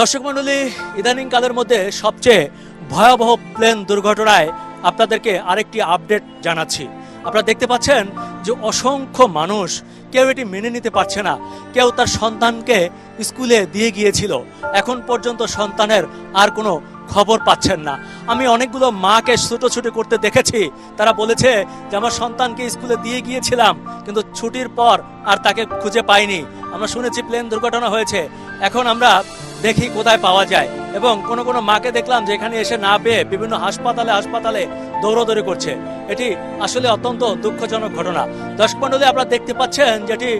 দর্শক মণ্ডলী, ইদানিং কালের মধ্যে সবচেয়ে ভয়াবহ প্লেন দুর্ঘটনায় আপনাদেরকে আরেকটি আপডেট জানাচ্ছি। আপনারা দেখতে পাচ্ছেন যে অসংখ্য মানুষ, কেউ এটি মেনে নিতে পারছে না। কেউ তার সন্তানকে স্কুলে দিয়ে গিয়েছিল। এখন পর্যন্ত সন্তানের আর কোনো খবর পাচ্ছেন না। আমি অনেকগুলো মাকে ছুটোছুটি করতে দেখেছি। তারা বলেছে যে, আমার সন্তানকে স্কুলে দিয়ে গিয়েছিলাম, কিন্তু ছুটির পর আর তাকে খুঁজে পাইনি। আমরা শুনেছি প্লেন দুর্ঘটনা হয়েছে। এখন আমরা দেখি কোথায় পাওয়া যায়। এবং কোনো কোনো মাকে দেখলাম যে এখানে এসে না পেয়ে বিভিন্ন হাসপাতালে হাসপাতালে দৌড়দৌড়ি করছে। এটি আসলে অত্যন্ত দুঃখজনক ঘটনা। দর্শক আপনারা দেখতে পাচ্ছেন যেটি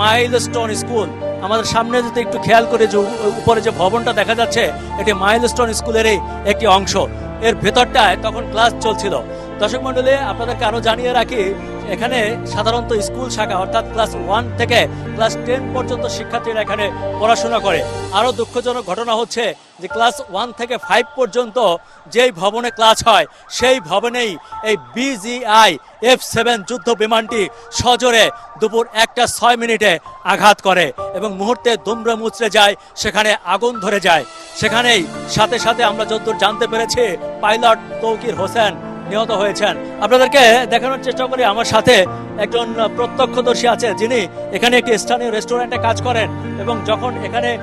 মাইলস্টোন স্কুল। আমাদের সামনে যদি একটু খেয়াল করে যে উপরে যে ভবনটা দেখা যাচ্ছে, এটি মাইলস্টোন স্কুলেরই একটি অংশ। এর ভেতরটায় তখন ক্লাস চলছিল। দর্শক মণ্ডলী, আপনাদেরকে আরও জানিয়ে রাখি এখানে সাধারণত স্কুল শাখা, অর্থাৎ ক্লাস ওয়ান থেকে ক্লাস টেন পর্যন্ত শিক্ষার্থীরা এখানে পড়াশোনা করে। আরও দুঃখজনক ঘটনা হচ্ছে যে ক্লাস ওয়ান থেকে ফাইভ পর্যন্ত যেই ভবনে ক্লাস হয়, সেই ভবনেই এই বিজিআই এফ সেভেন যুদ্ধ বিমানটি সজোরে দুপুর একটা ছয় মিনিটে আঘাত করে এবং মুহূর্তে দুমড়ে মুচড়ে যায়, সেখানে আগুন ধরে যায়। সেখানেই সাথে সাথে আমরা যতদূর জানতে পেরেছি, পাইলট তৌকির হোসেন নিহত হয়েছেন। আপনাদেরকে দেখানোর চেষ্টা করি, আমার সাথে একজন প্রত্যক্ষদর্শী আছে যিনি এখানে একটি স্থানীয় রেস্টুরেন্টে কাজ করেন এবং যখন এখানে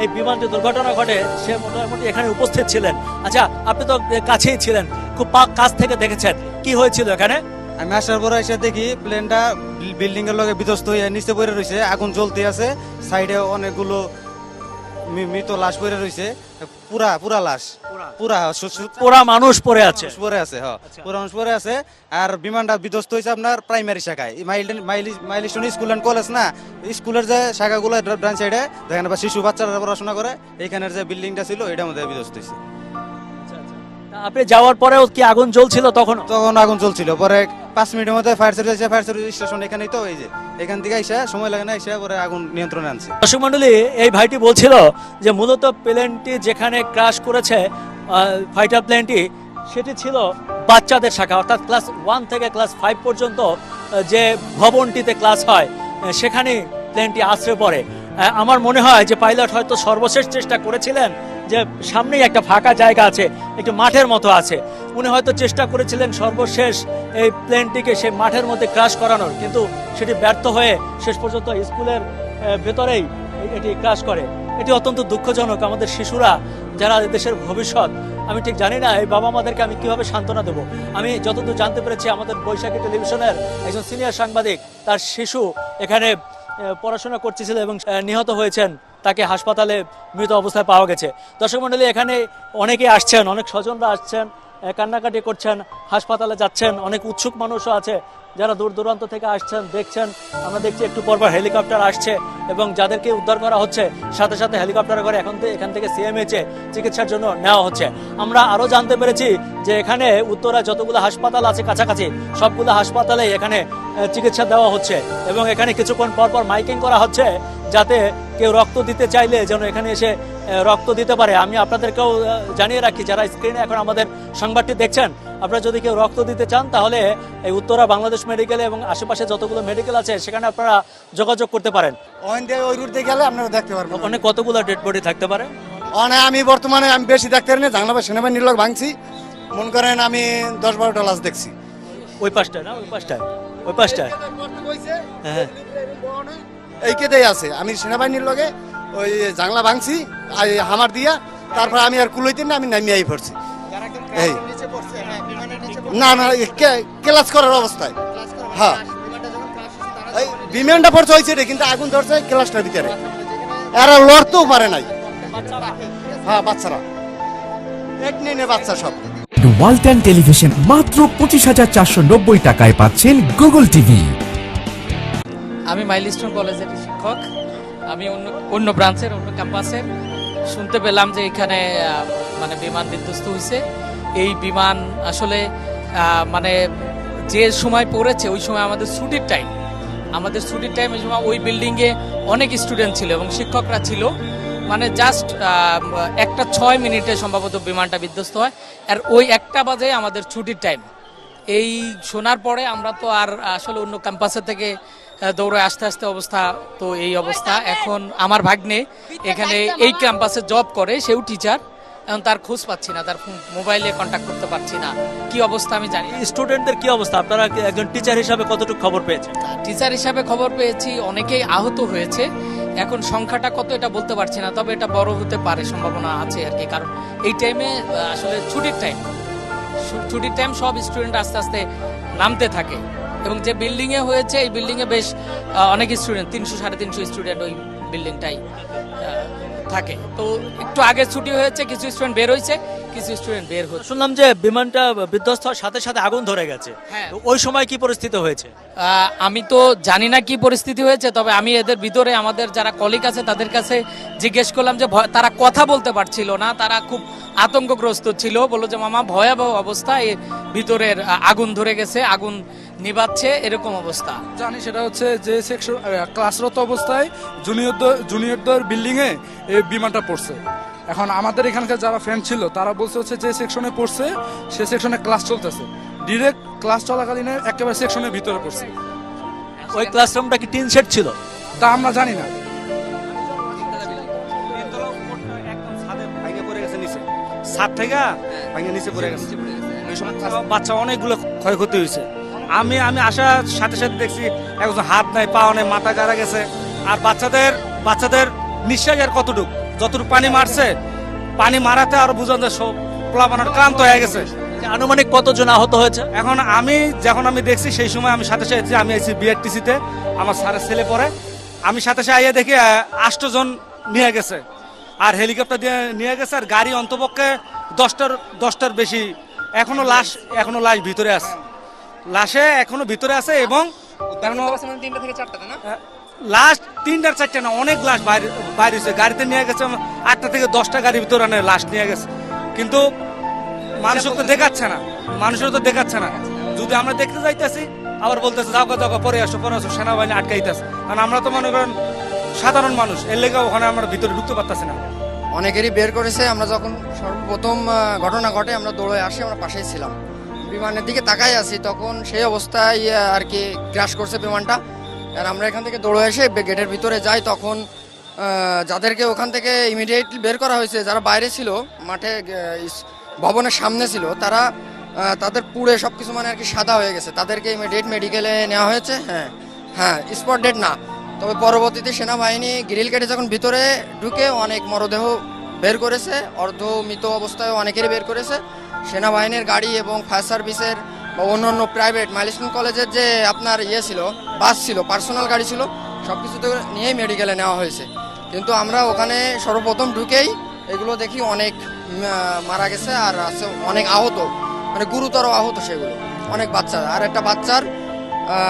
এই বিমানটি দুর্ঘটনা ঘটে, সে মোটামুটি এখানে উপস্থিত ছিলেন। আচ্ছা আপনি তো কাছেই ছিলেন, খুব পা- কাছ থেকে দেখেছেন। কি হয়েছিল এখানে? আমি আসার পরে এসে দেখি প্লেনটা বিল্ডিং এর লগে বিধ্বস্ত হয়ে নিচে পড়ে রয়েছে আগুন জ্বলতে আছে, সাইডে অনেকগুলো মৃত লাশ পড়ে রয়েছে পুরা পুরা লাশ। পুরা? সু- সু- মানুষ পড়ে আছে। পড়ে আছে হ্যাঁ আচ্ছা। পুরা মানুষ পড়ে আছে। আর বিমানটা বিধ্বস্ত হয়েছে আপনার প্রাইমারি শাখায়। Mile milestone school and college না? স্কুলের যে শাখাগুলো ডান সাইডে যেখানে বা শিশু বাচ্চারা পড়াশোনা করে এইখানের যে বিল্ডিংটা ছিল এটার মধ্যে বিধ্বস্ত হয়েছে আপনি যাওয়ার পরেও কি আগুন জ্বলছিল তখন তখন আগুন চলছিল পরে পাঁচ মিনিটের মধ্যে fire service fire service station এখানেই তো, এই যে, এখান থেকে এসে সময় লাগে না এসে পরে আগুন নিয়ন্ত্রণে আনছে। দর্শক মন্ডলী এই ভাইটি বলছিল যে মূলত প্লেনটি যেখানে ক্রাশ করেছে ফাইটার প্লেনটি সেটি ছিল বাচ্চাদের শাখা, অর্থাৎ ক্লাস ওয়ান থেকে ক্লাস ফাইভ পর্যন্ত যে ভবনটিতে ক্লাস হয় সেখানে প্লেনটি আশ্রে পড়ে। আমার মনে হয় যে পাইলট হয়তো সর্বশেষ চেষ্টা করেছিলেন যে সামনেই একটা ফাঁকা জায়গা আছে, একটু মাঠের মতো আছে। উনি হয়তো চেষ্টা করেছিলেন সর্বশেষ এই প্লেনটিকে সে মাঠের মধ্যে ক্রাশ করানোর, কিন্তু সেটি ব্যর্থ হয়ে শেষ পর্যন্ত স্কুলের ভেতরেই এটি ক্রাশ করে। এটি অত্যন্ত দুঃখজনক, আমাদের শিশুরা যারা দেশের ভবিষ্যৎ, আমি ঠিক জানি না এই বাবা মাদেরকে আমি কীভাবে সান্ত্বনা দেবো। আমি যতদূর জানতে পেরেছি, আমাদের বৈশাখী টেলিভিশনের একজন সিনিয়র সাংবাদিক, তার শিশু এখানে পড়াশোনা করতেছিল এবং নিহত হয়েছেন। তাকে হাসপাতালে মৃত অবস্থায় পাওয়া গেছে। দর্শক মণ্ডলী, এখানে অনেকে আসছেন, অনেক স্বজনরা আসছেন। কান্নাকাটি করছেন, হাসপাতালে যাচ্ছেন, অনেক উৎসুক মানুষও আছে। যারা দূর দূরান্ত থেকে আসছেন, দেখছেন, আমরা দেখছি একটু পরপর হেলিকপ্টার আসছে এবং যাদেরকে উদ্ধার করা হচ্ছে, সাথে সাথে হেলিকপ্টার করে এখন এখান থেকে সিএমএইচে চিকিৎসার জন্য নেওয়া হচ্ছে। আমরা আরও জানতে পেরেছি যে এখানে উত্তরা যতগুলো হাসপাতাল আছে কাছাকাছি, সবগুলো হাসপাতালে এখানে চিকিৎসা দেওয়া হচ্ছে এবং এখানে কিছুক্ষণ পর পর মাইকিং করা হচ্ছে যাতে কেউ রক্ত দিতে চাইলে যেন এখানে এসে রক্ত দিতে পারে। আমি আপনাদেরকেও জানিয়ে রাখি যারা স্ক্রিনে এখন আমাদের সংবাদটি দেখছেন আপনারা যদি কেউ রক্ত দিতে চান তাহলে এই উত্তরা বাংলাদেশ মেডিকেল এবং আশেপাশে যতগুলো মেডিকেল আছে সেখানে আপনারা যোগাযোগ করতে পারেন। ওই রুট গেলে আপনারা দেখতে পারবেন। ওখানে কতগুলো ডেড বডি থাকতে পারে? মানে আমি বর্তমানে আমি বেশি দেখতে পারি না জাংলা সেনাবাহিনীর লোক ভাঙছি। মন করেন আমি দশ বারোটা লাশ দেখছি। ওই পাশটায় না? ওই পাশটায়? ওই পাশটায়? হ্যাঁ। এই কেটেই আছে। আমি সেনাবাহিনীর লগে ওই জাংলা ভাঙছি হামার দিয়া তারপর আমি আর কুলইতে না আমি নামিয়ে পড়ছি। এই। না না ক্লাস করার অবস্থায়। হ্যাঁ। এই বিমানটা পড়ছে হয়েছে রে কিন্তু আগুন ধরছে ক্লাসটার ভিতরে। এরা লড়তেও পারে নাই। হ্যাঁ বাচ্চারা। এক নিয়ে বাচ্চা সব। ওয়ালটন টেলিভিশন মাত্র পঁচিশ হাজার চারশো নব্বই টাকায় পাচ্ছেন গুগল টিভি। আমি মাইলস্টোন কলেজের শিক্ষক। আমি অন্য অন্য ব্রাঞ্চের অন্য ক্যাম্পাসের। শুনতে পেলাম যে এখানে মানে বিমান বিধ্বস্ত হয়েছে এই বিমান আসলে মানে যে সময় পড়েছে, ওই সময় আমাদের ছুটির টাইম আমাদের ছুটির টাইম ওই সময় ওই বিল্ডিংয়ে অনেক স্টুডেন্ট ছিল এবং শিক্ষকরা ছিল। মানে জাস্ট একটা ছয় মিনিটে সম্ভবত বিমানটা বিধ্বস্ত হয়। আর ওই একটা বাজে আমাদের ছুটির টাইম এই শোনার পরে আমরা তো আর আসলে অন্য ক্যাম্পাসের থেকে দৌড়ে আস্তে আস্তে অবস্থা তো এই অবস্থা। এখন আমার ভাগ্নে এখানে এই ক্যাম্পাসে জব করে সেও টিচার এখন তার খোঁজ পাচ্ছি না তার মোবাইলে কন্ট্যাক্ট করতে পারছি না। কি অবস্থা আমি জানি স্টুডেন্টদের কি অবস্থা? আপনারা একজন টিচার হিসাবে কতটুকু খবর পেয়েছেন? টিচার হিসাবে খবর পেয়েছি অনেকেই আহত হয়েছে। এখন সংখ্যাটা কত এটা বলতে পারছি না তবে এটা বড় হতে পারে সম্ভাবনা আছে আর কি। কারণ এই টাইমে আসলে ছুটির টাইম ছুটির টাইম সব স্টুডেন্ট আস্তে আস্তে নামতে থাকে। এবং যে বিল্ডিং এ হয়েছে এই বিল্ডিং এ বেশ অনেক স্টুডেন্ট তিনশো সাড়ে তিনশো স্টুডেন্ট ওই বিল্ডিংটাই থাকে। তো একটু আগে ছুটি হয়েছে কিছু স্টুডেন্ট বের হয়েছে কিছু স্টুডেন্ট বের হচ্ছে। শুনলাম যে বিমানটা বিধ্বস্ত হওয়ার সাথে সাথে আগুন ধরে গেছে। হ্যাঁ। ওই সময় কি পরিস্থিতি হয়েছে? আহ, আমি তো জানি না কি পরিস্থিতি হয়েছে তবে আমি এদের ভিতরে আমাদের যারা কলিগ আছে তাদের কাছে জিজ্ঞেস করলাম যে তারা কথা বলতে পারছিল না তারা খুব আতঙ্কগ্রস্ত ছিল। বলল যে মামা ভয়াবহ অবস্থা এর ভিতরের আগুন ধরে গেছে আগুন নিবাচ্ছে এরকম অবস্থা। জানি সেটা হচ্ছে যে সেকশন ক্লাসরত অবস্থায় জুনিয়রদের জুনিয়রদের বিল্ডিং এ এই বিমানটা পড়ছে। এখন আমাদের এখানকার যারা ফ্রেন্ড ছিল তারা বলছে হচ্ছে যে সেকশনে পড়ছে সে সেকশনে ক্লাস চলতেছে। ডিরেক্ট ক্লাস চলাকালীন একেবারে সেকশনের ভিতরে পড়ছে। ওই ক্লাসরুমটা কি টিন সেট ছিল? তা আমরা জানি না। ভাঙে পড়ে গেছে নিচে ছাদ থেকে ভাঙে নিচে পড়ে গেছে। বাচ্চা অনেকগুলো ক্ষয়ক্ষতি হয়েছে। আমি আমি আসার সাথে সাথে দেখছি একজন হাত নাই পা নাই মাথা গাড়া গেছে। আর বাচ্চাদের বাচ্চাদের নিঃশ্বাস আর কতটুকু? যতটুকু পানি মারছে পানি মারাতে আরও বুঝান যায় সব প্লাবানোর ক্লান্ত হয়ে গেছে। আনুমানিক কতজন আহত হয়েছে? এখন আমি যখন আমি দেখছি সেই সময় আমি সাথে সাথে আমি আইছি বিআরটিসিতে আমার স্যারের ছেলে পড়ে। আমি সাথে সাথে আইয়া দেখি আষ্ট জন নিয়ে গেছে। আর হেলিকপ্টার দিয়ে নিয়ে গেছে আর গাড়ি অন্তপক্ষে দশটার দশটার বেশি। এখনও লাশ এখনও লাশ ভিতরে আছে। লাশে এখনও ভিতরে আছে এবং লাস্ট তিনটার চারটা না? অনেক লাশ বাইরে বাইরে হয়েছে। গাড়িতে নিয়ে গেছে আটটা থেকে দশটা গাড়ির ভিতরে আনে লাশ নিয়ে গেছে। কিন্তু মানুষের তো দেখাচ্ছে না মানুষের তো দেখাচ্ছে না। যদি আমরা দেখতে যাইতেছি আবার বলতেছে যাও যাও পরে আসো পরে আসো সেনাবাহিনী আটকাইতেছে। কারণ আমরা তো মনে করেন সাধারণ মানুষ এর লেগে ওখানে আমরা ভিতরে ঢুকতে পারতেছি না। অনেকেরই বের করেছে আমরা যখন সর্বপ্রথম ঘটনা ঘটে আমরা দৌড়ে আসি আমরা পাশেই ছিলাম। বিমানের দিকে তাকাই আছি, তখন সেই অবস্থায় আর কি ক্র্যাশ করছে বিমানটা। আর আমরা এখান থেকে দৌড়ে এসে গেটের ভিতরে যাই, তখন যাদেরকে ওখান থেকে ইমিডিয়েটলি বের করা হয়েছে, যারা বাইরে ছিল, মাঠে ভবনের সামনে ছিল, তারা তাদের পুড়ে সব কিছু মানে আর কি সাদা হয়ে গেছে। তাদেরকে ইমিডিয়েট মেডিকেলে নেওয়া হয়েছে হ্যাঁ হ্যাঁ স্পট ডেট না। তবে পরবর্তীতে সেনাবাহিনী গ্রিল কেটে যখন ভিতরে ঢুকে অনেক মরদেহ বের করেছে অর্ধ মৃত অবস্থায় অনেকেরই বের করেছে। সেনাবাহিনীর গাড়ি এবং ফায়ার সার্ভিসের বা অন্যান্য প্রাইভেট মাইলস্টোন কলেজের যে আপনার ইয়ে ছিল বাস ছিল পার্সোনাল গাড়ি ছিল সব কিছু তো নিয়েই মেডিকেলে নেওয়া হয়েছে। কিন্তু আমরা ওখানে সর্বপ্রথম ঢুকেই এগুলো দেখি অনেক মারা গেছে আর আছে অনেক আহত মানে গুরুতর আহত সেগুলো, অনেক বাচ্চা আর একটা বাচ্চার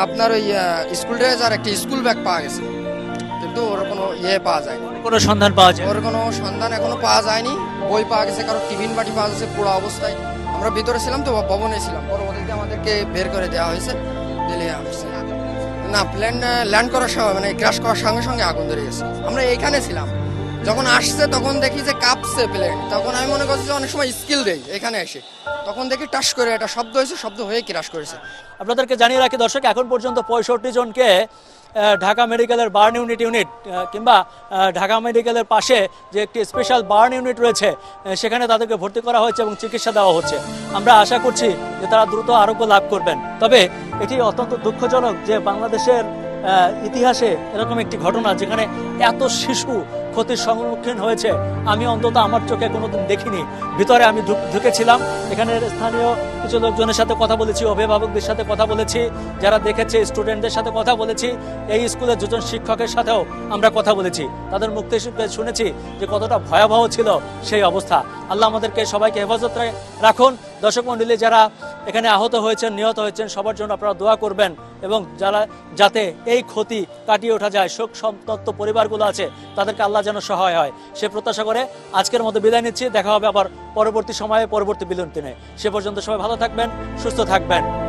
আপনার ওই স্কুল ড্রেস আর একটি স্কুল ব্যাগ পাওয়া গেছে। কিন্তু ওর কোনো ইয়ে পাওয়া যায় কোনো সন্ধান পাওয়া যায় ওর কোনো সন্ধান এখনও পাওয়া যায়নি। বই পাওয়া গেছে কারও টিফিন বাটি পাওয়া গেছে পুরো অবস্থায়। আমরা ভিতরে ছিলাম তো ভবনে ছিলাম। পরবর্তীতে আমাদেরকে বের করে দেওয়া হয়েছে দিলে আসছে। না প্ল্যান ল্যান্ড করার সময় মানে ক্র্যাশ করার সঙ্গে সঙ্গে আগুন ধরে গেছে। আমরা এইখানে ছিলাম। যখন আসছে, তখন দেখি যে কাঁপছে প্লেন তখন আমি মনে করছি যে অনেক সময় স্কিল দেই, এখানে এসে। তখন দেখি টাস করে একটা শব্দ হয়েছে, শব্দ হয়ে ক্রাশ করেছে। আপনাদেরকে জানিয়ে রাখি দর্শক, এখন পর্যন্ত পঁয়ষট্টি জনকে ঢাকা মেডিকেলের বার্ন ইউনিট ইউনিট কিংবা ঢাকা মেডিকেলের পাশে যে একটি স্পেশাল বার্ন ইউনিট রয়েছে সেখানে তাদেরকে ভর্তি করা হয়েছে এবং চিকিৎসা দেওয়া হচ্ছে। আমরা আশা করছি যে তারা দ্রুত আরোগ্য লাভ করবেন। তবে এটি অত্যন্ত দুঃখজনক যে বাংলাদেশের ইতিহাসে এরকম একটি ঘটনা, যেখানে এত শিশু ক্ষতির সম্মুখীন হয়েছে। আমি অন্তত আমার চোখে কোনোদিন দেখিনি। ভিতরে আমি ঢুক- ঢুকেছিলাম। এখানের স্থানীয় কিছু লোকজনের সাথে কথা বলেছি, অভিভাবকদের সাথে কথা বলেছি, যারা দেখেছে স্টুডেন্টদের সাথে কথা বলেছি। এই স্কুলের দুজন শিক্ষকের সাথেও আমরা কথা বলেছি। তাদের থেকে শুনেছি যে কতটা ভয়াবহ ছিল সেই অবস্থা। আল্লাহ আমাদেরকে সবাইকে হেফাজত রাখুন। দর্শক মণ্ডলী যারা এখানে আহত হয়েছেন, নিহত হয়েছেন, সবার জন্য আপনারা দোয়া করবেন এবং যারা, যাতে এই ক্ষতি কাটিয়ে ওঠা যায়, শোক সন্তপ্ত পরিবারগুলো আছে, তাদেরকে আল্লাহ যেন সহায় হয়। সে প্রত্যাশা করে আজকের মতো বিদায় নিচ্ছি। দেখা হবে আবার পরবর্তী সময়ে, পরবর্তী বিলন্তিনে। সে পর্যন্ত সবাই ভালো থাকবেন, সুস্থ থাকবেন।